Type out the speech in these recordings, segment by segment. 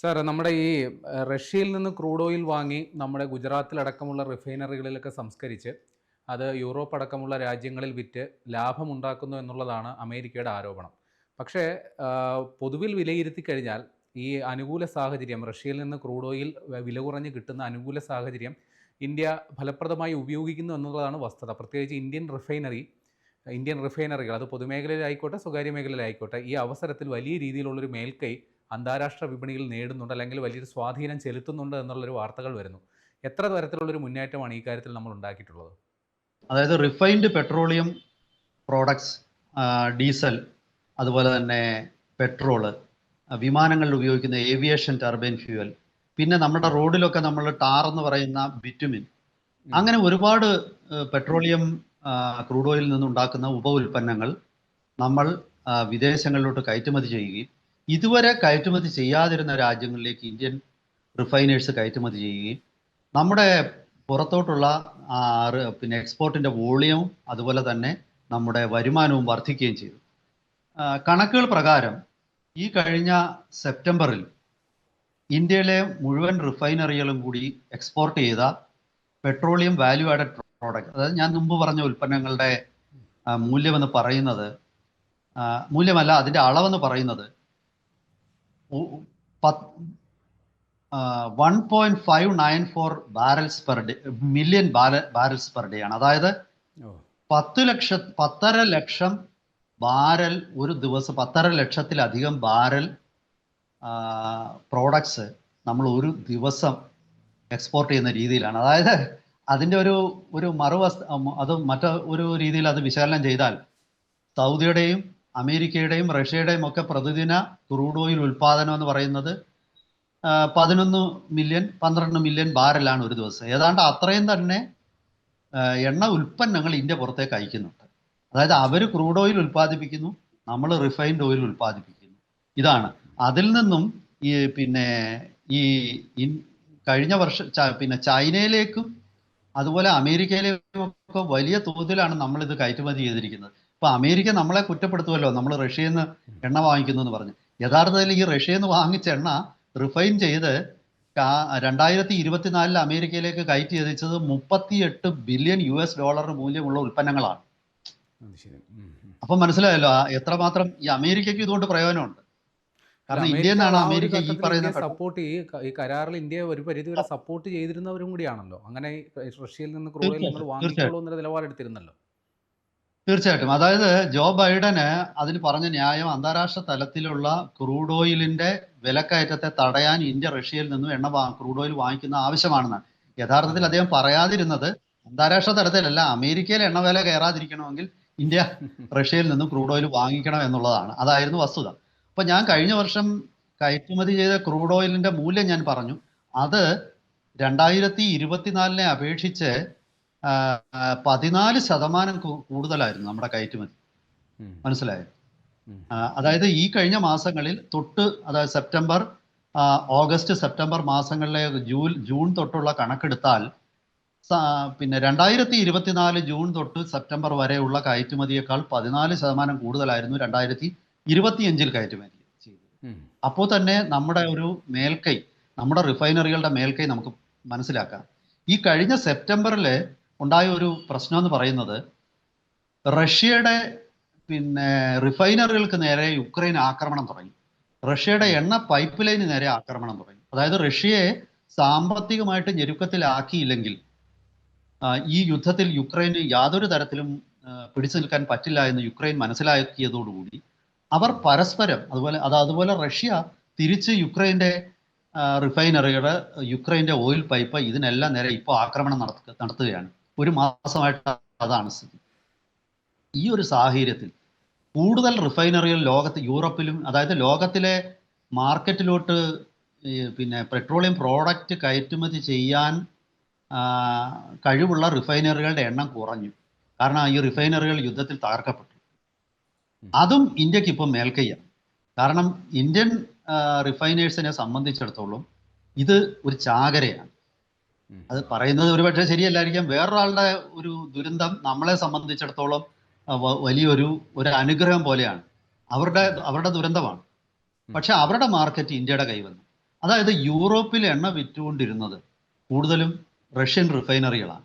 Sir നമ്മുടെ ഈ റഷ്യയിൽ നിന്ന് ക്രൂഡ് ഓയിൽ വാങ്ങി നമ്മുടെ ഗുജറാത്തിലടക്കമുള്ള റിഫൈനറികളിലൊക്കെ സംസ്കരിച്ച് അത് യൂറോപ്പ് അടക്കമുള്ള രാജ്യങ്ങളിൽ വിറ്റ് ലാഭമുണ്ടാക്കുന്നു എന്നുള്ളതാണ് അമേരിക്കയുടെ ആരോപണം. പക്ഷേ പൊതുവിൽ വിലയിരുത്തി കഴിഞ്ഞാൽ ഈ അനുകൂല സാഹചര്യം റഷ്യയിൽ നിന്ന് ക്രൂഡ് ഓയിൽ വില കുറഞ്ഞ് കിട്ടുന്ന അനുകൂല സാഹചര്യം ഇന്ത്യ ഫലപ്രദമായി ഉപയോഗിക്കുന്നു എന്നുള്ളതാണ് വസ്തുത. പ്രത്യേകിച്ച് ഇന്ത്യൻ റിഫൈനറി ഇന്ത്യൻ റിഫൈനറികൾ അത് പൊതുമേഖലയിലായിക്കോട്ടെ സ്വകാര്യ മേഖലയിലായിക്കോട്ടെ ഈ അവസരത്തിൽ വലിയ രീതിയിലുള്ളൊരു മേൽക്കൈ അന്താരാഷ്ട്ര വിപണിയിൽ നേടുന്നുണ്ട് അല്ലെങ്കിൽ വലിയൊരു സ്വാധീനം ചെലുത്തുന്നുണ്ട് എന്നുള്ളൊരു വാർത്തകൾ വരുന്നു. എത്ര തരത്തിലുള്ളൊരു മുന്നേറ്റമാണ് ഈ കാര്യത്തിൽ നമ്മൾ ഉണ്ടാക്കിയിട്ടുള്ളത്? അതായത് റിഫൈൻഡ് പെട്രോളിയം പ്രോഡക്ട്സ് ഡീസൽ അതുപോലെ തന്നെ പെട്രോൾ വിമാനങ്ങളിൽ ഉപയോഗിക്കുന്ന ഏവിയേഷൻ ടർബൈൻ ഫ്യൂവൽ പിന്നെ നമ്മുടെ റോഡിലൊക്കെ നമ്മൾ ടാർ എന്ന് പറയുന്ന ബിറ്റുമിൻ. അങ്ങനെ ഒരുപാട് പെട്രോളിയം ക്രൂഡ് ഓയിൽ നിന്നുണ്ടാക്കുന്ന ഉപ ഉൽപ്പന്നങ്ങൾ നമ്മൾ വിദേശങ്ങളിലോട്ട് കയറ്റുമതി ചെയ്യുകയും ഇതുവരെ കയറ്റുമതി ചെയ്യാതിരുന്ന രാജ്യങ്ങളിലേക്ക് ഇന്ത്യൻ റിഫൈനേഴ്സ് കയറ്റുമതി ചെയ്യുകയും നമ്മുടെ പുറത്തോട്ടുള്ള പിന്നെ എക്സ്പോർട്ടിന്റെ വോളിയവും അതുപോലെ തന്നെ നമ്മുടെ വരുമാനവും വർദ്ധിക്കുകയും ചെയ്തു. കണക്കുകൾ പ്രകാരം ഈ കഴിഞ്ഞ സെപ്റ്റംബറിൽ ഇന്ത്യയിലെ മുഴുവൻ റിഫൈനറികളും കൂടി എക്സ്പോർട്ട് ചെയ്ത പെട്രോളിയം വാല്യൂ ആഡഡ് പ്രോഡക്റ്റ് അതായത് ഞാൻ മുമ്പ് പറഞ്ഞ ഉൽപ്പന്നങ്ങളുടെ മൂല്യമെന്ന് പറയുന്നത് മൂല്യമല്ല അതിന്റെ അളവെന്ന് പറയുന്നത് one point five nine four barrels per day million barrels per day ആണ്. അതായത് പത്ത് ലക്ഷ പത്തര ലക്ഷം ബാരൽ ഒരു ദിവസം പത്തര ലക്ഷത്തിലധികം ബാരൽ പ്രോഡക്ട്സ് നമ്മൾ ഒരു ദിവസം എക്സ്പോർട്ട് ചെയ്യുന്ന രീതിയിലാണ്. അതായത് അതിന്റെ ഒരു ഒരു മറുവസ്ത അത് മറ്റ ഒരു രീതിയിൽ അത് വിശകലനം ചെയ്താൽ സൗദിയുടെയും അമേരിക്കയുടെയും റഷ്യയുടെയും ഒക്കെ പ്രതിദിന ക്രൂഡ് ഓയിൽ ഉൽപാദനം എന്ന് പറയുന്നത് പതിനൊന്ന് മില്യൺ പന്ത്രണ്ട് മില്യൺ ബാരലാണ് ഒരു ദിവസം. ഏതാണ്ട് അത്രയും തന്നെ എണ്ണ ഉൽപ്പന്നങ്ങൾ ഇന്ത്യ പുറത്തേക്ക് അയക്കുന്നുണ്ട്. അതായത് അവർ ക്രൂഡ് ഓയിൽ ഉൽപ്പാദിപ്പിക്കുന്നു നമ്മൾ റിഫൈൻഡ് ഓയിൽ ഉൽപ്പാദിപ്പിക്കുന്നു. ഇതാണ്. അതിൽ നിന്നും ഈ പിന്നെ ഈ കഴിഞ്ഞ വർഷം പിന്നെ ചൈനയിലേക്കും അതുപോലെ അമേരിക്കയിലേക്കും ഒക്കെ വലിയ തോതിലാണ് നമ്മൾ ഇത് കയറ്റുമതി ചെയ്തിരിക്കുന്നത്. ഇപ്പൊ അമേരിക്ക നമ്മളെ കുറ്റപ്പെടുത്തുമല്ലോ നമ്മൾ റഷ്യയിൽ നിന്ന് എണ്ണ വാങ്ങിക്കുന്നു എന്ന് പറഞ്ഞു. യഥാർത്ഥത്തിൽ ഈ റഷ്യയിൽ നിന്ന് വാങ്ങിച്ച എണ്ണ റിഫൈൻ ചെയ്ത് രണ്ടായിരത്തി ഇരുപത്തിനാലിൽ അമേരിക്കയിലേക്ക് കയറ്റി എത്തിച്ചത് മുപ്പത്തിയെട്ട് ബില്യൺ യു എസ് ഡോളർ മൂല്യമുള്ള ഉൽപ്പന്നങ്ങളാണ്. അപ്പൊ മനസ്സിലായല്ലോ എത്രമാത്രം ഈ അമേരിക്കയ്ക്ക് ഇതുകൊണ്ട് പ്രയോജനമുണ്ട്. കാരണം ഇന്ത്യയിൽ നിന്നാണ് അമേരിക്ക ഈ പറയുന്ന സപ്പോർട്ട് ഈ കരാറിൽ ഇന്ത്യ ഒരു പരിധി വരെ സപ്പോർട്ട് ചെയ്തിരുന്നവരും കൂടിയാണല്ലോ. അങ്ങനെ റഷ്യയിൽ നിന്ന് ക്രൂഡ് ഓയിൽ നിങ്ങൾ തീർച്ചയായിട്ടും, വാങ്ങിക്കോളൂ എന്നൊരു നിലപാടെടുത്തിരുന്നല്ലോ. തീർച്ചയായിട്ടും. അതായത് ജോ ബൈഡന് അതിന് പറഞ്ഞ ന്യായം അന്താരാഷ്ട്ര തലത്തിലുള്ള ക്രൂഡ് ഓയിലിന്റെ വിലക്കയറ്റത്തെ തടയാൻ ഇന്ത്യ റഷ്യയിൽ നിന്നും എണ്ണ ക്രൂഡ് ഓയിൽ വാങ്ങിക്കുന്ന ആവശ്യമാണെന്നാണ്. യഥാർത്ഥത്തിൽ അദ്ദേഹം പറയാതിരുന്നത് അന്താരാഷ്ട്ര തലത്തിലല്ല അമേരിക്കയിൽ എണ്ണ വില കയറാതിരിക്കണമെങ്കിൽ ഇന്ത്യ റഷ്യയിൽ നിന്നും ക്രൂഡ് ഓയിൽ വാങ്ങിക്കണം എന്നുള്ളതാണ്. അതായിരുന്നു വസ്തുത. അപ്പൊ ഞാൻ കഴിഞ്ഞ വർഷം കയറ്റുമതി ചെയ്ത ക്രൂഡ് ഓയിലിന്റെ മൂല്യം ഞാൻ പറഞ്ഞു. അത് രണ്ടായിരത്തി ഇരുപത്തിനാലിനെ അപേക്ഷിച്ച് പതിനാല് ശതമാനം കൂടുതലായിരുന്നു നമ്മുടെ കയറ്റുമതി. മനസ്സിലായത് മനസ്സിലായോ? അതായത് ഈ കഴിഞ്ഞ മാസങ്ങളിൽ തൊട്ട് അതായത് സെപ്റ്റംബർ ഓഗസ്റ്റ് സെപ്റ്റംബർ മാസങ്ങളിലെ ജൂൺ ജൂൺ തൊട്ടുള്ള കണക്കെടുത്താൽ പിന്നെ രണ്ടായിരത്തി ഇരുപത്തിനാല് ജൂൺ തൊട്ട് സെപ്റ്റംബർ വരെയുള്ള കയറ്റുമതിയേക്കാൾ പതിനാല് ശതമാനം കൂടുതലായിരുന്നു രണ്ടായിരത്തി ഇരുപത്തിയഞ്ചിൽ കയറ്റുമതി ചെയ്തത്. അപ്പോൾ തന്നെ നമ്മുടെ ഒരു മേൽക്കൈ നമ്മുടെ റിഫൈനറികളുടെ മേൽക്കൈ നമുക്ക് മനസ്സിലാക്കാം. ഈ കഴിഞ്ഞ സെപ്റ്റംബറിൽ ഉണ്ടായ ഒരു പ്രശ്നം എന്ന് പറയുന്നത് റഷ്യയുടെ പിന്നെ റിഫൈനറികൾക്ക് നേരെ യുക്രൈൻ ആക്രമണം തുടങ്ങി. റഷ്യയുടെ എണ്ണ പൈപ്പ് ലൈന് നേരെ ആക്രമണം തുടങ്ങി. അതായത് റഷ്യയെ സാമ്പത്തികമായിട്ട് ഞെരുക്കത്തിലാക്കിയില്ലെങ്കിൽ ഈ യുദ്ധത്തിൽ യുക്രൈന് യാതൊരു തരത്തിലും പിടിച്ചു നിൽക്കാൻ പറ്റില്ല എന്ന് യുക്രൈൻ മനസ്സിലാക്കിയതോടുകൂടി അവർ പരസ്പരം അതുപോലെ അത് അതുപോലെ റഷ്യ തിരിച്ച് യുക്രൈന്റെ റിഫൈനറിയുടെ യുക്രൈന്റെ ഓയിൽ പൈപ്പ് ഇതിനെല്ലാം നേരെ ഇപ്പോൾ ആക്രമണം നടത്തുക നടത്തുകയാണ്. ഒരു മാസമായിട്ട് അതാണ് സ്ഥിതി. ഈ ഒരു സാഹചര്യത്തിൽ കൂടുതൽ റിഫൈനറികൾ ലോകത്ത് യൂറോപ്പിലും അതായത് ലോകത്തിലെ മാർക്കറ്റിലോട്ട് പിന്നെ പെട്രോളിയം പ്രോഡക്റ്റ് കയറ്റുമതി ചെയ്യാൻ കഴിവുള്ള റിഫൈനറികളുടെ എണ്ണം കുറഞ്ഞു. കാരണം ഈ റിഫൈനറികൾ യുദ്ധത്തിൽ തകർക്കപ്പെട്ടു. അതും ഇന്ത്യയ്ക്ക് ഇപ്പം മേൽക്കൈയാണ് കാരണം ഇന്ത്യൻ റിഫൈനേഴ്സിനെ സംബന്ധിച്ചിടത്തോളം ഇത് ഒരു ചാകരയാണ്. അത് പറയുന്നത് ഒരുപക്ഷെ ശരിയല്ലായിരിക്കാം. വേറൊരാളുടെ ഒരു ദുരന്തം നമ്മളെ സംബന്ധിച്ചിടത്തോളം വലിയൊരു ഒരു അനുഗ്രഹം പോലെയാണ്. അവരുടെ അവരുടെ ദുരന്തമാണ്. പക്ഷെ അവരുടെ മാർക്കറ്റ് ഇന്ത്യയുടെ കൈവന്നു അതായത് യൂറോപ്പിൽ എണ്ണ വിറ്റുകൊണ്ടിരുന്നത് കൂടുതലും റഷ്യൻ റിഫൈനറികളാണ്.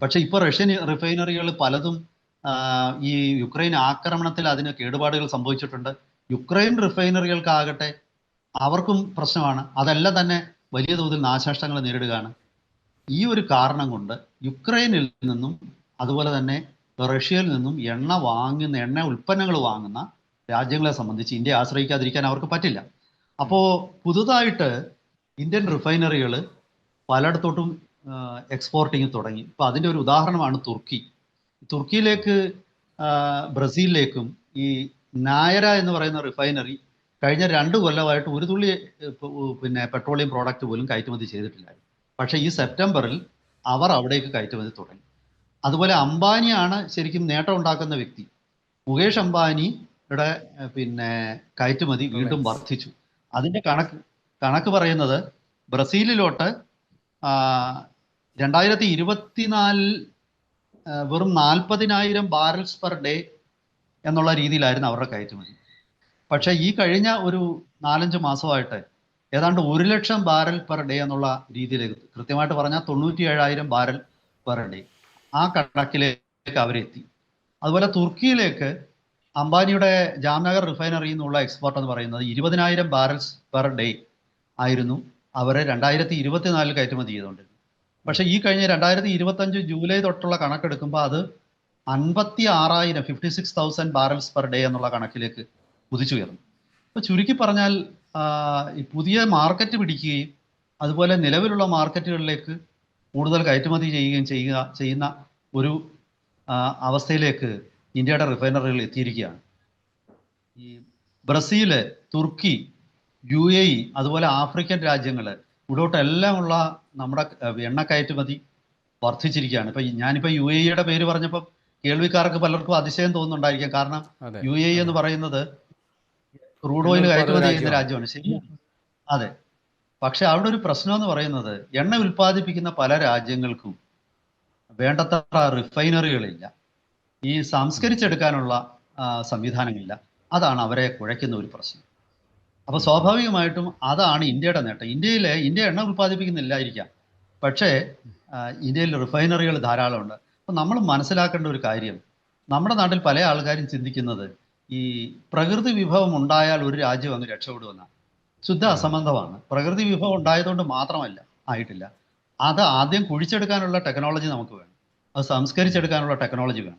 പക്ഷെ ഇപ്പോൾ റഷ്യൻ റിഫൈനറികൾ പലതും ഈ യുക്രൈൻ ആക്രമണത്തിൽ അതിന് കേടുപാടുകൾ സംഭവിച്ചിട്ടുണ്ട്. യുക്രൈൻ റിഫൈനറികൾക്കാകട്ടെ അവർക്കും പ്രശ്നമാണ്. അതല്ല തന്നെ വലിയ തോതിൽ നാശനഷ്ടങ്ങൾ നേരിടുകയാണ്. ഈ ഒരു കാരണം കൊണ്ട് യുക്രൈനിൽ നിന്നും അതുപോലെ തന്നെ റഷ്യയിൽ നിന്നും എണ്ണ വാങ്ങുന്ന എണ്ണ ഉൽപ്പന്നങ്ങൾ വാങ്ങുന്ന രാജ്യങ്ങളെ സംബന്ധിച്ച് ഇന്ത്യ ആശ്രയിക്കാതിരിക്കാൻ അവർക്ക് പറ്റില്ല. അപ്പോൾ പുതുതായിട്ട് ഇന്ത്യൻ റിഫൈനറികൾ പലയിടത്തോട്ടും എക്സ്പോർട്ടിങ് തുടങ്ങി. ഇപ്പോൾ അതിന്റെ ഒരു ഉദാഹരണമാണ് തുർക്കി. തുർക്കിയിലേക്ക് ബ്രസീലിലേക്കും ഈ നായര എന്ന് പറയുന്ന റിഫൈനറി കഴിഞ്ഞ രണ്ട് കൊല്ലമായിട്ട് ഒരു തുള്ളി പിന്നെ പെട്രോളിയം പ്രോഡക്റ്റ് പോലും കയറ്റുമതി ചെയ്തിട്ടില്ലായിരുന്നു. പക്ഷേ ഈ സെപ്റ്റംബറിൽ അവർ അവിടേക്ക് കയറ്റുമതി തുടങ്ങി. അതുപോലെ അംബാനിയാണ് ശരിക്കും നേട്ടം ഉണ്ടാക്കുന്ന വ്യക്തി. മുകേഷ് അംബാനിയുടെ പിന്നെ കയറ്റുമതി വീണ്ടും വർദ്ധിച്ചു. അതിന്റെ കണക്ക് കണക്ക് പറയുന്നത് ബ്രസീലിലോട്ട് രണ്ടായിരത്തി ഇരുപത്തിനാലിൽ വെറും നാൽപ്പതിനായിരം ബാരൽസ് പെർ ഡേ എന്നുള്ള രീതിയിലായിരുന്നു അവരുടെ കയറ്റുമതി. പക്ഷേ ഈ കഴിഞ്ഞ ഒരു നാലഞ്ച് മാസമായിട്ട് ഏതാണ്ട് ഒരു ലക്ഷം ബാരൽ പെർ ഡേ എന്നുള്ള രീതിയിലേക്ക് കൃത്യമായിട്ട് പറഞ്ഞാൽ തൊണ്ണൂറ്റി ഏഴായിരം ബാരൽ പെർ ഡേ ആ കണക്കിലേക്ക് അവരെത്തി. അതുപോലെ തുർക്കിയിലേക്ക് അംബാനിയുടെ ജാംനഗർ റിഫൈനറിയിൽ നിന്നുള്ള എക്സ്പോർട്ട് എന്ന് പറയുന്നത് ഇരുപതിനായിരം ബാരൽസ് പെർ ഡേ ആയിരുന്നു. അവർ രണ്ടായിരത്തി ഇരുപത്തിനാലിൽ കയറ്റുമതി ചെയ്തുകൊണ്ടിരുന്നത് പക്ഷേ ഈ കഴിഞ്ഞ രണ്ടായിരത്തി ഇരുപത്തഞ്ച് ജൂലൈ തൊട്ടുള്ള കണക്കെടുക്കുമ്പോൾ അത് അൻപത്തി ആറായിരം fifty six thousand barrels per day എന്നുള്ള കണക്കിലേക്ക് കുതിച്ചുയർന്നു അപ്പോൾ ചുരുക്കി പറഞ്ഞാൽ ഈ പുതിയ മാർക്കറ്റ് പിടിക്കുകയും അതുപോലെ നിലവിലുള്ള മാർക്കറ്റുകളിലേക്ക് കൂടുതൽ കയറ്റുമതി ചെയ്യുകയും ചെയ്യുക ചെയ്യുന്ന ഒരു അവസ്ഥയിലേക്ക് ഇന്ത്യയുടെ റിഫൈനറികൾ എത്തിയിരിക്കുകയാണ്. ഈ Brazil Turkey U A E അതുപോലെ ആഫ്രിക്കൻ രാജ്യങ്ങൾ ഇവിടോട്ടെല്ലാം ഉള്ള നമ്മുടെ എണ്ണ കയറ്റുമതി വർദ്ധിച്ചിരിക്കുകയാണ്. ഇപ്പൊ ഞാനിപ്പോ യു എ ഇയുടെ പേര് പറഞ്ഞപ്പോൾ കേൾവിക്കാർക്ക് പലർക്കും അതിശയം തോന്നുന്നുണ്ടായിരിക്കാം. കാരണം യു എ ഇ എന്ന് പറയുന്നത് ക്രൂഡ് ഓയിൽ കയറ്റുമതി ചെയ്യുന്ന രാജ്യമാണ്. ശരി? ശരിയാണ് അതെ. പക്ഷെ അവിടെ ഒരു പ്രശ്നം എന്ന് പറയുന്നത് എണ്ണ ഉൽപ്പാദിപ്പിക്കുന്ന പല രാജ്യങ്ങൾക്കും വേണ്ടത്ര റിഫൈനറികളില്ല. ഈ സംസ്കരിച്ചെടുക്കാനുള്ള സംവിധാനങ്ങളില്ല. അതാണ് അവരെ കുഴയ്ക്കുന്ന ഒരു പ്രശ്നം. അപ്പൊ സ്വാഭാവികമായിട്ടും അതാണ് ഇന്ത്യയുടെ നേട്ടം. ഇന്ത്യയിലെ ഇന്ത്യ എണ്ണ ഉൽപ്പാദിപ്പിക്കുന്നില്ലായിരിക്കാം. പക്ഷേ ഇന്ത്യയിൽ റിഫൈനറികൾ ധാരാളമുണ്ട്. അപ്പൊ നമ്മൾ മനസ്സിലാക്കേണ്ട ഒരു കാര്യം നമ്മുടെ നാട്ടിൽ പല ആൾക്കാരും ചിന്തിക്കുന്നത് ഈ പ്രകൃതി വിഭവം ഉണ്ടായാൽ ഒരു രാജ്യം അങ്ങ് രക്ഷപ്പെടുമെന്നാണ്. ശുദ്ധ അസംബന്ധമാണ്. പ്രകൃതി വിഭവം ഉണ്ടായതുകൊണ്ട് മാത്രമല്ല ആയിട്ടില്ല. അത് ആദ്യം കുഴിച്ചെടുക്കാനുള്ള ടെക്നോളജി നമുക്ക് വേണം. അത് സംസ്കരിച്ചെടുക്കാനുള്ള ടെക്നോളജി വേണം.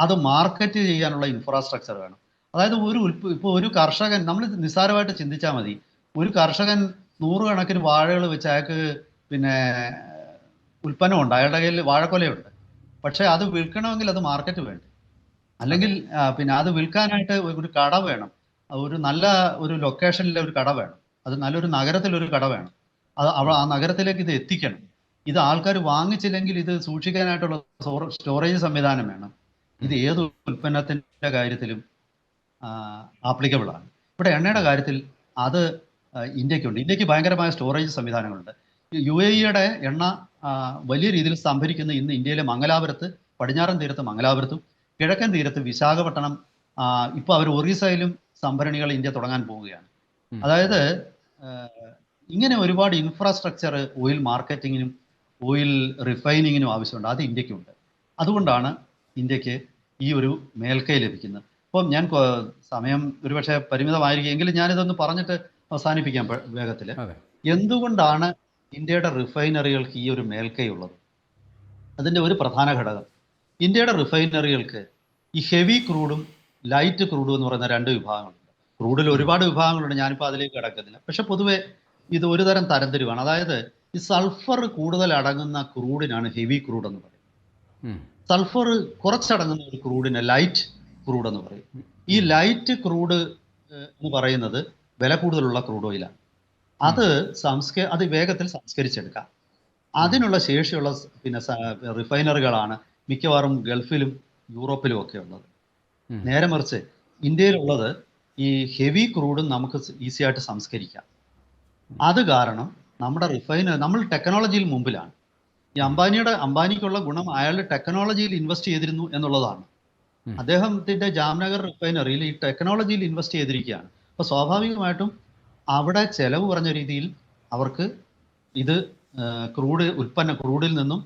അത് മാർക്കറ്റ് ചെയ്യാനുള്ള ഇൻഫ്രാസ്ട്രക്ചർ വേണം. അതായത് ഒരു ഉൽപ്പ ഇപ്പോൾ ഒരു കർഷകൻ നമ്മൾ നിസ്സാരമായിട്ട് ചിന്തിച്ചാൽ മതി. ഒരു കർഷകൻ നൂറുകണക്കിന് വാഴകൾ വെച്ച് അയാൾക്ക് പിന്നെ ഉൽപ്പന്നമുണ്ട്. അയാളുടെ കയ്യിൽ വാഴക്കൊലയുണ്ട്. പക്ഷേ അത് വിൽക്കണമെങ്കിൽ അത് മാർക്കറ്റ് വേണം അല്ലെങ്കിൽ പിന്നെ അത് വിൽക്കാനായിട്ട് ഒരു കട വേണം. ഒരു നല്ല ഒരു ലൊക്കേഷനിലെ ഒരു കട വേണം. അത് നല്ലൊരു നഗരത്തിലൊരു കട വേണം. അത് അവ ആ നഗരത്തിലേക്ക് ഇത് എത്തിക്കണം. ഇത് ആൾക്കാർ വാങ്ങിച്ചില്ലെങ്കിൽ ഇത് സൂക്ഷിക്കാനായിട്ടുള്ള സ്റ്റോറേജ് സംവിധാനം വേണം. ഇത് ഏത് ഉൽപ്പന്നത്തിന്റെ കാര്യത്തിലും ആപ്ലിക്കബിൾ ആണ്. ഇവിടെ എണ്ണയുടെ കാര്യത്തിൽ അത് ഇന്ത്യക്കുണ്ട്. ഇന്ത്യയ്ക്ക് ഭയങ്കരമായ സ്റ്റോറേജ് സംവിധാനങ്ങളുണ്ട്. യു എ ഇയുടെ എണ്ണ വലിയ രീതിയിൽ സംഭരിക്കുന്ന ഇന്ന് ഇന്ത്യയിലെ മംഗലാപുരത്ത് പടിഞ്ഞാറൻ തീരത്ത് മംഗലാപുരത്തും കിഴക്കൻ തീരത്ത് വിശാഖപട്ടണം ഇപ്പോൾ അവർ ഒറീസയിലും സംഭരണികൾ ഇന്ത്യ തുടങ്ങാൻ പോവുകയാണ്. അതായത് ഇങ്ങനെ ഒരുപാട് ഇൻഫ്രാസ്ട്രക്ചർ ഓയിൽ മാർക്കറ്റിങ്ങിനും ഓയിൽ റിഫൈനിങ്ങിനും ആവശ്യമുണ്ട്. അത് ഇന്ത്യക്കുണ്ട്. അതുകൊണ്ടാണ് ഇന്ത്യയ്ക്ക് ഈ ഒരു മേൽക്കൈ ലഭിക്കുന്നത്. അപ്പം ഞാൻ സമയം ഒരുപക്ഷെ പരിമിതമായിരിക്കും എങ്കിലും ഞാനിതൊന്ന് പറഞ്ഞിട്ട് അവസാനിപ്പിക്കാം വേഗത്തിൽ എന്തുകൊണ്ടാണ് ഇന്ത്യയുടെ റിഫൈനറികൾക്ക് ഈ ഒരു മേൽക്കൈ ഉള്ളത്? അതിന്റെ ഒരു പ്രധാന ഘടകം. ഇന്ത്യയുടെ റിഫൈനറികൾക്ക് ഈ ഹെവി ക്രൂഡും ലൈറ്റ് ക്രൂഡും എന്ന് പറയുന്ന രണ്ട് വിഭാഗങ്ങളുണ്ട്. ക്രൂഡിൽ ഒരുപാട് വിഭാഗങ്ങളുണ്ട് ഞാനിപ്പോൾ അതിലേക്ക് കിടക്കുന്നില്ല. പക്ഷെ പൊതുവെ ഇത് ഒരു തരം തരംതിരിവാണ്. അതായത് ഈ സൾഫർ കൂടുതൽ അടങ്ങുന്ന ക്രൂഡിനാണ് ഹെവി ക്രൂഡ് എന്ന് പറയുന്നത്. സൾഫർ കുറച്ചടങ്ങുന്ന ഒരു ക്രൂഡിന് ലൈറ്റ് ക്രൂഡ് എന്ന് പറയും. ഈ ലൈറ്റ് ക്രൂഡ് എന്ന് പറയുന്നത് വില കൂടുതലുള്ള ക്രൂഡ് ഓയിലാണ്. അത് സംസ്ക അത് വേഗത്തിൽ സംസ്കരിച്ചെടുക്കാം. അതിനുള്ള ശേഷിയുള്ള പിന്നെ റിഫൈനറികളാണ് മിക്കവാറും ഗൾഫിലും യൂറോപ്പിലും ഒക്കെ ഉള്ളത്. നേരെ മറിച്ച് ഇന്ത്യയിലുള്ളത് ഈ ഹെവി ക്രൂഡും നമുക്ക് ഈസി ആയിട്ട് സംസ്കരിക്കാം. അത് കാരണം നമ്മുടെ റിഫൈന നമ്മൾ ടെക്നോളജിയിൽ മുമ്പിലാണ്. ഈ അംബാനിയുടെ അംബാനിക്കുള്ള ഗുണം അയാൾ ടെക്നോളജിയിൽ ഇൻവെസ്റ്റ് ചെയ്തിരുന്നു എന്നുള്ളതാണ്. അദ്ദേഹത്തിന്റെ ജാംനഗർ റിഫൈനറിയിൽ ഈ ടെക്നോളജിയിൽ ഇൻവെസ്റ്റ് ചെയ്തിരിക്കുകയാണ്. അപ്പൊ സ്വാഭാവികമായിട്ടും അവിടെ ചെലവ് കുറഞ്ഞ രീതിയിൽ അവർക്ക് ഇത് ക്രൂഡ് ഉൽപ്പന്ന ക്രൂഡിൽ നിന്നും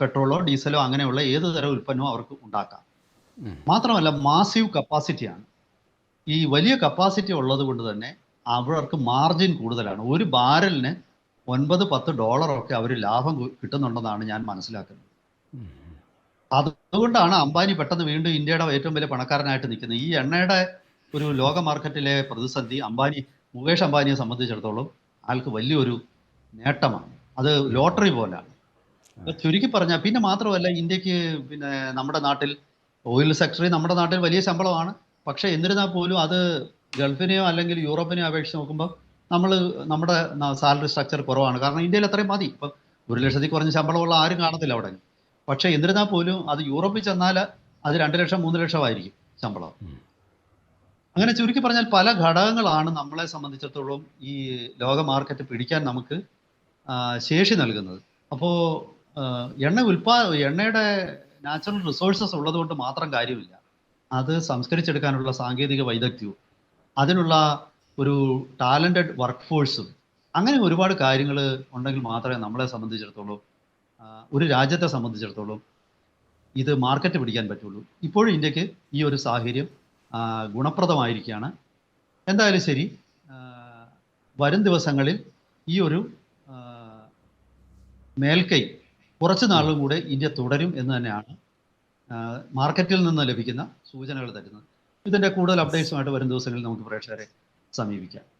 പെട്രോളോ ഡീസലോ അങ്ങനെയുള്ള ഏത് തരം ഉൽപ്പന്നവും അവർക്ക് ഉണ്ടാക്കാം. മാത്രമല്ല മാസീവ് കപ്പാസിറ്റിയാണ് ഈ വലിയ കപ്പാസിറ്റി ഉള്ളത് കൊണ്ട് തന്നെ അവർക്ക് മാർജിൻ കൂടുതലാണ്. ഒരു ബാരലിന് ഒൻപത് പത്ത് ഡോളറൊക്കെ അവർ ലാഭം കിട്ടുന്നുണ്ടെന്നാണ് ഞാൻ മനസ്സിലാക്കുന്നത്. അതുകൊണ്ടാണ് അംബാനി പെട്ടെന്ന് വീണ്ടും ഇന്ത്യയുടെ ഏറ്റവും വലിയ പണക്കാരനായിട്ട് നിൽക്കുന്നത്. ഈ എണ്ണയുടെ ഒരു ലോക മാർക്കറ്റിലെ പ്രതിസന്ധി അംബാനി മുകേഷ് അംബാനിയെ സംബന്ധിച്ചിടത്തോളം ആൾക്ക് വലിയൊരു നേട്ടമാണ്. അത് ലോട്ടറി പോലാണ്. ചുരുക്കി പറഞ്ഞ പിന്നെ മാത്രമല്ല ഇന്ത്യയ്ക്ക് പിന്നെ നമ്മുടെ നാട്ടിൽ ഓയിൽ സെക്ടറി നമ്മുടെ നാട്ടിൽ വലിയ ശമ്പളമാണ്. പക്ഷെ എന്നിരുന്നാൽ പോലും അത് ഗൾഫിനെയോ അല്ലെങ്കിൽ യൂറോപ്പിനെയോ അപേക്ഷിച്ച് നോക്കുമ്പോൾ നമ്മൾ നമ്മുടെ സാലറി സ്ട്രക്ചർ കുറവാണ്. കാരണം ഇന്ത്യയിൽ അത്രയും മതി. ഇപ്പം ഒരു ലക്ഷത്തിൽ കുറഞ്ഞ ശമ്പളമുള്ള ആരും കാണത്തില്ല അവിടെ. പക്ഷേ എന്നിരുന്നാൽ പോലും അത് യൂറോപ്പിൽ ചെന്നാൽ അത് രണ്ട് ലക്ഷം മൂന്ന് ലക്ഷമായിരിക്കും ശമ്പളം. ഉം. അങ്ങനെ ചുരുക്കി പറഞ്ഞാൽ പല ഘടകങ്ങളാണ് നമ്മളെ സംബന്ധിച്ചിടത്തോളം ഈ ലോക മാർക്കറ്റ് പിടിക്കാൻ നമുക്ക് ശേഷി നൽകുന്നത്. അപ്പോൾ എണ്ണ ഉൽപാ എണ്ണയുടെ നാച്ചുറൽ റിസോഴ്സസ് ഉള്ളതുകൊണ്ട് മാത്രം കാര്യമില്ല. അത് സംസ്കരിച്ചെടുക്കാനുള്ള സാങ്കേതിക വൈദഗ്ധ്യവും അതിനുള്ള ഒരു ടാലന്റഡ് വർക്ക് ഫോഴ്സും അങ്ങനെ ഒരുപാട് കാര്യങ്ങൾ ഉണ്ടെങ്കിൽ മാത്രമേ നമ്മളെ സംബന്ധിച്ചിടത്തോളം ഒരു രാജ്യത്തെ സംബന്ധിച്ചിടത്തോളം ഇത് മാർക്കറ്റ് പിടിക്കാൻ പറ്റുള്ളൂ. ഇപ്പോഴും ഇന്ത്യയ്ക്ക് ഈ ഒരു സാഹചര്യം ഗുണപ്രദമായിരിക്കുകയാണ്. എന്തായാലും ശരി വരും ദിവസങ്ങളിൽ ഈ ഒരു മേൽക്കൈ കുറച്ച് നാളും കൂടെ ഇന്ത്യ തുടരും എന്ന് തന്നെയാണ് മാർക്കറ്റിൽ നിന്ന് ലഭിക്കുന്ന സൂചനകൾ തരുന്നത്. ഇതിന്റെ കൂടുതൽ അപ്ഡേറ്റ്സുമായിട്ട് വരും ദിവസങ്ങളിൽ നമുക്ക് പ്രേക്ഷകരെ സമീപിക്കാം.